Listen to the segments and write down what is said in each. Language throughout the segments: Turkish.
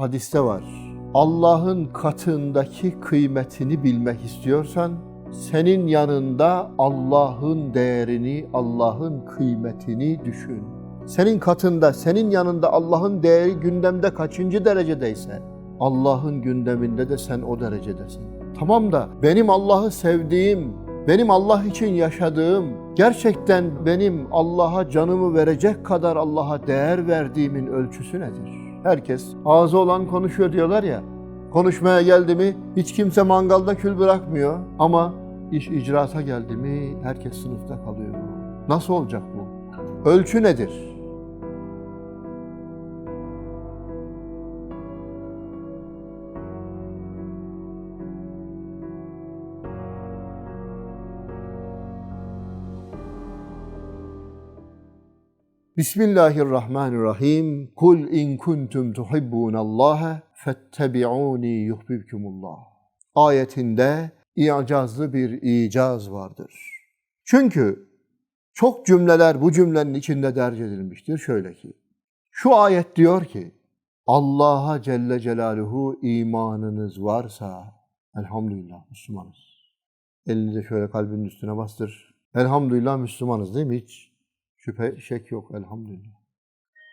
hadiste var. Allah'ın katındaki kıymetini bilmek istiyorsan senin yanında Allah'ın değerini, Allah'ın kıymetini düşün. Senin katında, senin yanında Allah'ın değeri gündemde kaçıncı derecedeyse Allah'ın gündeminde de sen o derecedesin. Tamam da benim Allah'ı sevdiğim, benim Allah için yaşadığım, gerçekten benim Allah'a canımı verecek kadar Allah'a değer verdiğimin ölçüsü nedir? Herkes ağzı olan konuşuyor diyorlar ya. Konuşmaya geldi mi hiç kimse mangalda kül bırakmıyor ama iş icraata geldi mi herkes sınıfta kalıyor. Nasıl olacak bu? Ölçü nedir? Bismillahirrahmanirrahim. Kul in kuntum tuhibbunallaha fettebi'uni yuhbibkumullah. Ayetinde icazlı bir icaz vardır. Çünkü çok cümleler bu cümlenin içinde derc edilmiştir. Şöyle ki, şu ayet diyor ki, Allah'a Celle Celaluhu imanınız varsa, elhamdülillah Müslümanız. Elini de şöyle kalbinin üstüne bastır. Elhamdülillah Müslümanız değil mi hiç? Şüphe, şek yok elhamdülillah.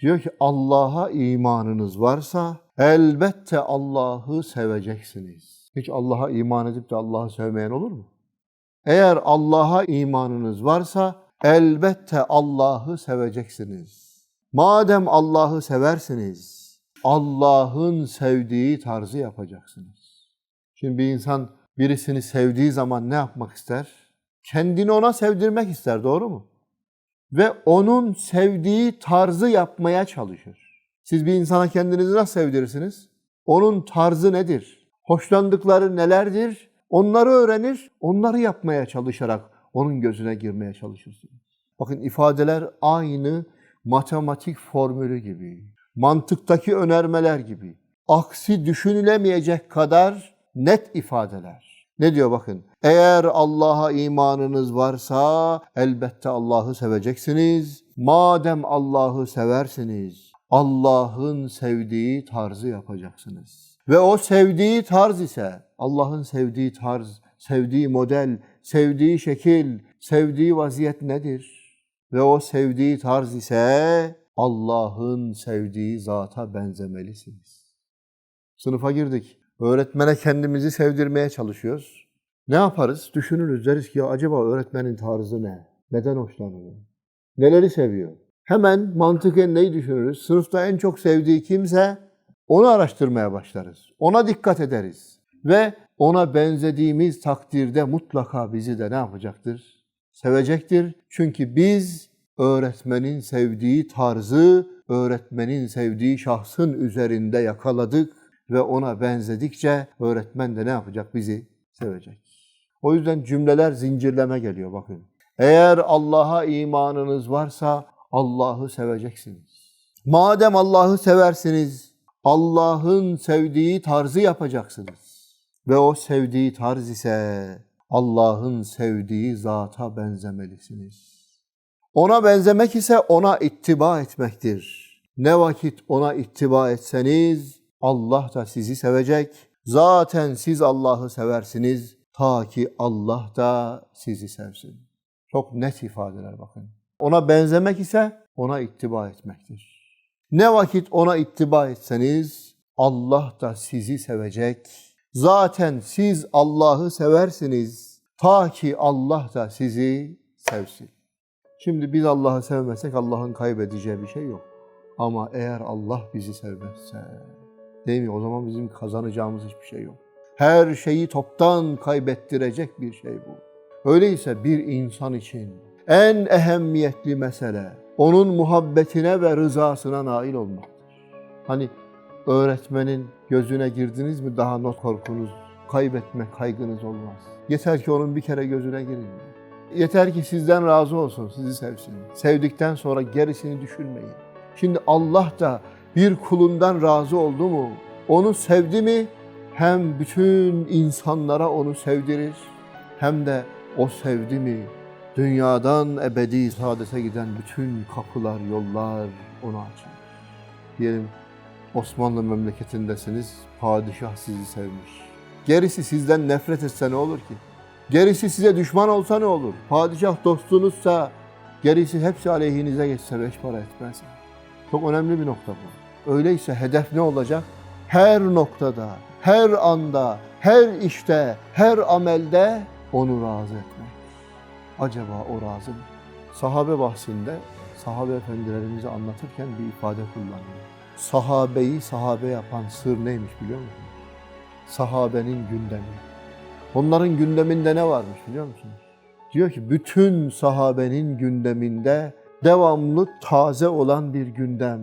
Diyor ki Allah'a imanınız varsa elbette Allah'ı seveceksiniz. Hiç Allah'a iman edip de Allah'ı sevmeyen olur mu? Eğer Allah'a imanınız varsa elbette Allah'ı seveceksiniz. Madem Allah'ı seversiniz, Allah'ın sevdiği tarzı yapacaksınız. Şimdi bir insan birisini sevdiği zaman ne yapmak ister? Kendini ona sevdirmek ister, doğru mu? Ve onun sevdiği tarzı yapmaya çalışır. Siz bir insana kendinizi nasıl sevdirirsiniz? Onun tarzı nedir? Hoşlandıkları nelerdir? Onları öğrenir, onları yapmaya çalışarak onun gözüne girmeye çalışırsınız. Bakın ifadeler aynı matematik formülü gibi, mantıktaki önermeler gibi. Aksi düşünülemeyecek kadar net ifadeler. Ne diyor bakın? Eğer Allah'a imanınız varsa elbette Allah'ı seveceksiniz. Madem Allah'ı seversiniz, Allah'ın sevdiği tarzı yapacaksınız. Ve o sevdiği tarz ise Allah'ın sevdiği tarz, sevdiği model, sevdiği şekil, sevdiği vaziyet nedir? Ve o sevdiği tarz ise Allah'ın sevdiği zata benzemelisiniz. Sınıfa girdik. Öğretmene kendimizi sevdirmeye çalışıyoruz. Ne yaparız? Düşünürüz. Deriz ki ya acaba öğretmenin tarzı ne? Neden hoşlanıyor? Neleri seviyor? Hemen mantıken neyi düşünürüz? Sınıfta en çok sevdiği kimse onu araştırmaya başlarız. Ona dikkat ederiz. Ve ona benzediğimiz takdirde mutlaka bizi de ne yapacaktır? Sevecektir. Çünkü biz öğretmenin sevdiği tarzı, öğretmenin sevdiği şahsın üzerinde yakaladık ve ona benzedikçe öğretmen de ne yapacak? Bizi sevecek. O yüzden cümleler zincirleme geliyor bakın. Eğer Allah'a imanınız varsa Allah'ı seveceksiniz. Madem Allah'ı seversiniz, Allah'ın sevdiği tarzı yapacaksınız. Ve o sevdiği tarz ise Allah'ın sevdiği zata benzemelisiniz. Ona benzemek ise ona ittiba etmektir. Ne vakit ona ittiba etseniz Allah da sizi sevecek. Zaten siz Allah'ı seversiniz ta ki Allah da sizi sevsin. Çok net ifadeler bakın. Ona benzemek ise ona ittiba etmektir. Ne vakit ona ittiba etseniz Allah da sizi sevecek. Zaten siz Allah'ı seversiniz ta ki Allah da sizi sevsin. Şimdi biz Allah'ı sevmesek Allah'ın kaybedeceği bir şey yok. Ama eğer Allah bizi sevmezse Değil mi? O zaman bizim kazanacağımız hiçbir şey yok. Her şeyi toptan kaybettirecek bir şey bu. Öyleyse bir insan için en ehemmiyetli mesele onun muhabbetine ve rızasına nail olmaktır. Hani öğretmenin gözüne girdiniz mi daha not korkunuz, kaybetme kaygınız olmaz. Yeter ki onun bir kere gözüne girin. Yeter ki sizden razı olsun, sizi sevsin. Sevdikten sonra gerisini düşünmeyin. Şimdi Allah da bir kulundan razı oldu mu, onu sevdi mi hem bütün insanlara onu sevdirir hem de o sevdi mi dünyadan ebedi saadete giden bütün kapılar, yollar onu açar. Diyelim Osmanlı memleketindesiniz, padişah sizi sevmiş. Gerisi sizden nefret etse ne olur ki? Gerisi size düşman olsa ne olur? Padişah dostunuzsa gerisi hepsi aleyhinize geçse beş para etmez. Çok önemli bir nokta bu. Öyleyse hedef ne olacak? Her noktada, her anda, her işte, her amelde onu razı etmek. Acaba o razı mı? Sahabe bahsinde sahabe efendilerimizi anlatırken bir ifade kullanıyor. Sahabeyi sahabe yapan sır neymiş biliyor musunuz? Sahabenin gündemi. Onların gündeminde ne varmış biliyor musunuz? Diyor ki bütün sahabenin gündeminde devamlı taze olan bir gündem.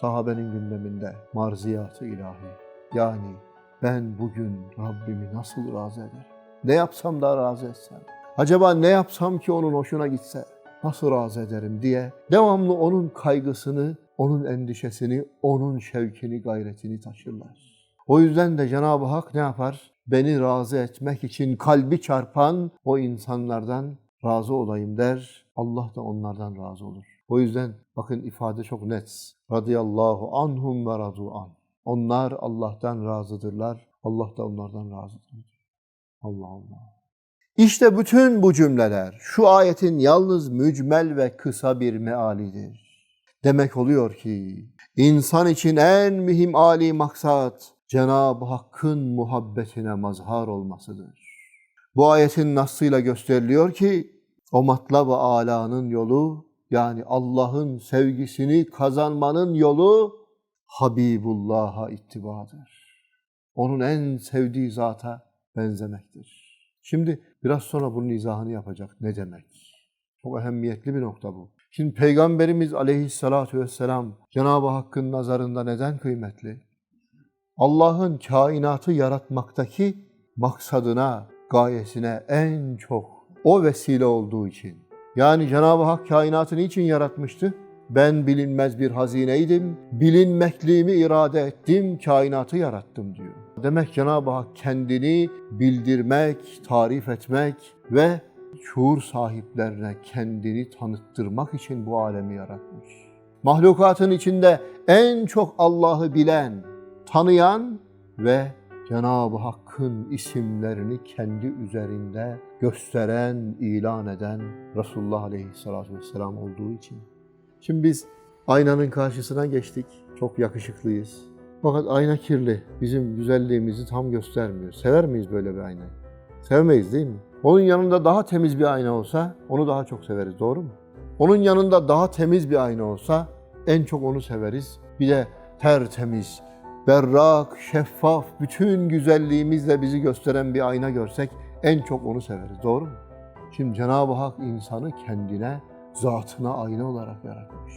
Sahabenin gündeminde marziyatı ilahi. Yani ben bugün Rabbimi nasıl razı ederim? Ne yapsam da razı etsem? Acaba ne yapsam ki onun hoşuna gitse? Nasıl razı ederim diye devamlı onun kaygısını, onun endişesini, onun şevkini, gayretini taşırlar. O yüzden de Cenab-ı Hak ne yapar? Beni razı etmek için kalbi çarpan o insanlardan razı olayım der. Allah da onlardan razı olur. O yüzden bakın ifade çok net. Radıyallahu anhum ve radu an. Onlar Allah'tan razıdırlar. Allah da onlardan razıdır. Allah Allah. İşte bütün bu cümleler şu ayetin yalnız mücmel ve kısa bir mealidir. Demek oluyor ki insan için en mühim âli maksat Cenab-ı Hakk'ın muhabbetine mazhar olmasıdır. Bu ayetin nasıyla gösteriliyor ki o matlab-ı alanın yolu yani Allah'ın sevgisini kazanmanın yolu Habibullah'a ittibadır. Onun en sevdiği zata benzemektir. Şimdi biraz sonra bunun izahını yapacak. Ne demek? Çok ehemmiyetli bir nokta bu. Şimdi Peygamberimiz aleyhissalatu vesselam Cenab-ı Hakk'ın nazarında neden kıymetli? Allah'ın kainatı yaratmaktaki maksadına, gayesine en çok o vesile olduğu için. Yani Cenab-ı Hak kainatı niçin yaratmıştı? Ben bilinmez bir hazineydim, bilinmekliğimi irade ettim, kainatı yarattım diyor. Demek Cenab-ı Hak kendini bildirmek, tarif etmek ve şuur sahiplerine kendini tanıttırmak için bu alemi yaratmış. Mahlukatın içinde en çok Allah'ı bilen, tanıyan ve Cenab-ı Hakk'ın isimlerini kendi üzerinde gösteren, ilan eden Resulullah Aleyhisselatü Vesselam olduğu için. Şimdi biz aynanın karşısına geçtik. Çok yakışıklıyız. Fakat ayna kirli. Bizim güzelliğimizi tam göstermiyor. Sever miyiz böyle bir aynayı? Sevmeyiz değil mi? Onun yanında daha temiz bir ayna olsa onu daha çok severiz. Doğru mu? Onun yanında daha temiz bir ayna olsa en çok onu severiz. Bir de tertemiz, berrak, şeffaf, bütün güzelliğimizle bizi gösteren bir ayna görsek en çok onu severiz. Doğru mu? Şimdi Cenab-ı Hak insanı kendine, zatına ayna olarak yaratmış.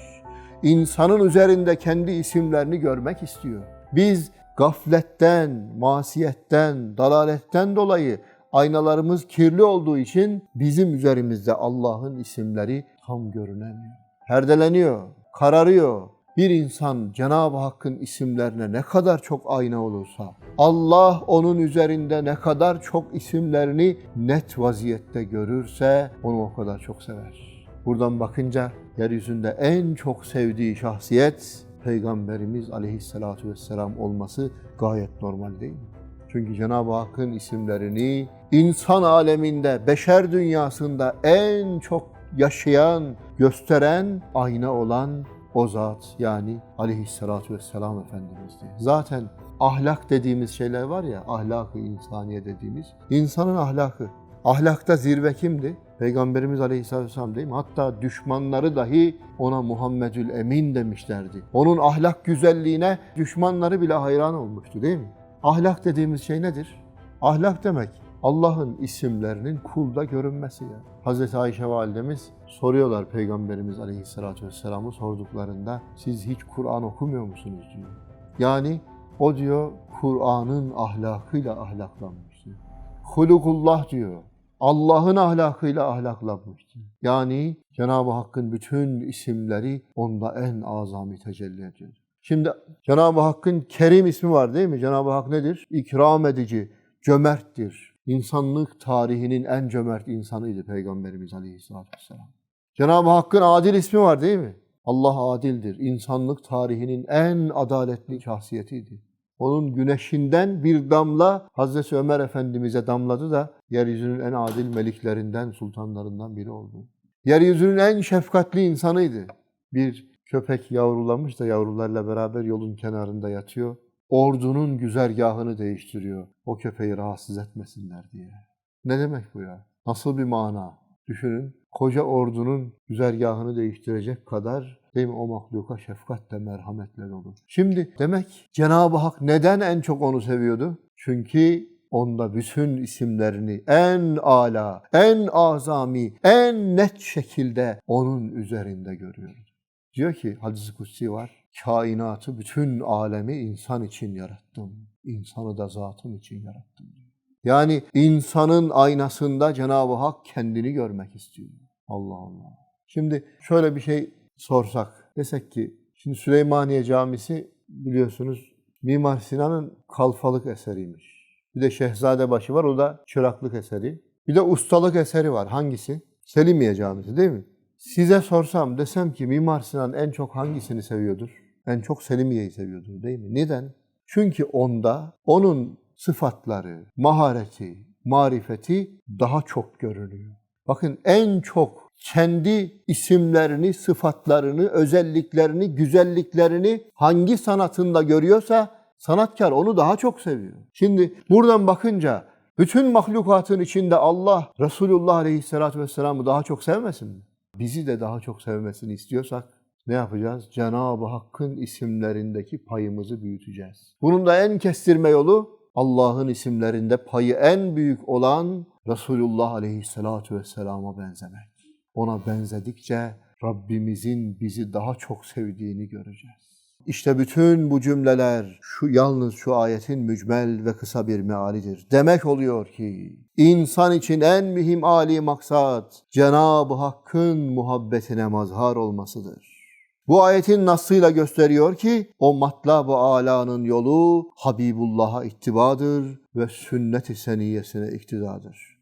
İnsanın üzerinde kendi isimlerini görmek istiyor. Biz gafletten, masiyetten, dalaletten dolayı aynalarımız kirli olduğu için bizim üzerimizde Allah'ın isimleri tam görünemiyor. Perdeleniyor, kararıyor. Bir insan Cenab-ı Hakk'ın isimlerine ne kadar çok ayna olursa, Allah onun üzerinde ne kadar çok isimlerini net vaziyette görürse onu o kadar çok sever. Buradan bakınca yeryüzünde en çok sevdiği şahsiyet Peygamberimiz Aleyhisselatü Vesselam olması gayet normal değil mi? Çünkü Cenab-ı Hakk'ın isimlerini insan aleminde, beşer dünyasında en çok yaşayan, gösteren, ayna olan o zat yani Aleyhisselatü Vesselam Efendimiz'di. Zaten ahlak dediğimiz şeyler var ya, ahlak-ı insaniye dediğimiz, insanın ahlakı. Ahlakta zirve kimdi? Peygamberimiz Aleyhisselatü Vesselam değil mi? Hatta düşmanları dahi ona Muhammedül Emin demişlerdi. Onun ahlak güzelliğine düşmanları bile hayran olmuştu değil mi? Ahlak dediğimiz şey nedir? Ahlak demek Allah'ın isimlerinin kulda görünmesi ya. Hazreti Ayşe validemiz soruyorlar Peygamberimiz Aleyhisselatü Vesselam'ı sorduklarında siz hiç Kur'an okumuyor musunuz diyor. Yani o diyor Kur'an'ın ahlakıyla ahlaklanmış diyor. Hulukullah diyor. Allah'ın ahlakıyla ahlaklanmıştır. Yani Cenab-ı Hakk'ın bütün isimleri onda en azami tecelli ediyor. Şimdi Cenab-ı Hakk'ın Kerim ismi var değil mi? Cenab-ı Hak nedir? İkram edici, cömerttir. İnsanlık tarihinin en cömert insanıydı Peygamberimiz Aleyhisselatü Vesselam. Cenab-ı Hakk'ın adil ismi var değil mi? Allah adildir. İnsanlık tarihinin en adaletli şahsiyetiydi. Onun güneşinden bir damla Hazreti Ömer Efendimiz'e damladı da yeryüzünün en adil meliklerinden, sultanlarından biri oldu. Yeryüzünün en şefkatli insanıydı. Bir köpek yavrulamış da yavrularla beraber yolun kenarında yatıyor. Ordunun güzergahını değiştiriyor. O köpeği rahatsız etmesinler diye. Ne demek bu ya? Nasıl bir mana? Düşünün. Koca ordunun güzergahını değiştirecek kadar değil mi o mahluka şefkatle merhametle dolu. Şimdi demek Cenab-ı Hak neden en çok onu seviyordu? Çünkü onda bütün isimlerini en ala, en azami, en net şekilde onun üzerinde görüyoruz. Diyor ki hadis-i kutsi var. Kainatı, bütün alemi insan için yarattım. İnsanı da zatım için yarattım. Yani insanın aynasında Cenab-ı Hak kendini görmek istiyor. Allah Allah. Şimdi şöyle bir şey sorsak. Desek ki şimdi Süleymaniye Camisi biliyorsunuz Mimar Sinan'ın kalfalık eseriymiş. Bir de Şehzadebaşı var o da çıraklık eseri. Bir de ustalık eseri var. Hangisi? Selimiye Camisi değil mi? Size sorsam desem ki Mimar Sinan en çok hangisini seviyordur? En çok Selimiye'yi seviyordur değil mi? Neden? Çünkü onda onun sıfatları, mahareti, marifeti daha çok görünüyor. Bakın en çok kendi isimlerini, sıfatlarını, özelliklerini, güzelliklerini hangi sanatında görüyorsa sanatkar onu daha çok seviyor. Şimdi buradan bakınca bütün mahlukatın içinde Allah Resulullah Aleyhisselatü Vesselam'ı daha çok sevmesin mi? Bizi de daha çok sevmesini istiyorsak ne yapacağız? Cenab-ı Hakk'ın isimlerindeki payımızı büyüteceğiz. Bunun da en kestirme yolu Allah'ın isimlerinde payı en büyük olan Resulullah Aleyhisselatü Vesselam'a benzemek. Ona benzedikçe Rabbimizin bizi daha çok sevdiğini göreceğiz. İşte bütün bu cümleler şu yalnız şu ayetin mücmel ve kısa bir mealidir. Demek oluyor ki insan için en mühim âli maksat Cenab-ı Hakk'ın muhabbetine mazhar olmasıdır. Bu ayetin nasıyla gösteriyor ki o matlab-ı alanın yolu Habibullah'a ittibadır ve sünnet-i seniyesine iktidadır.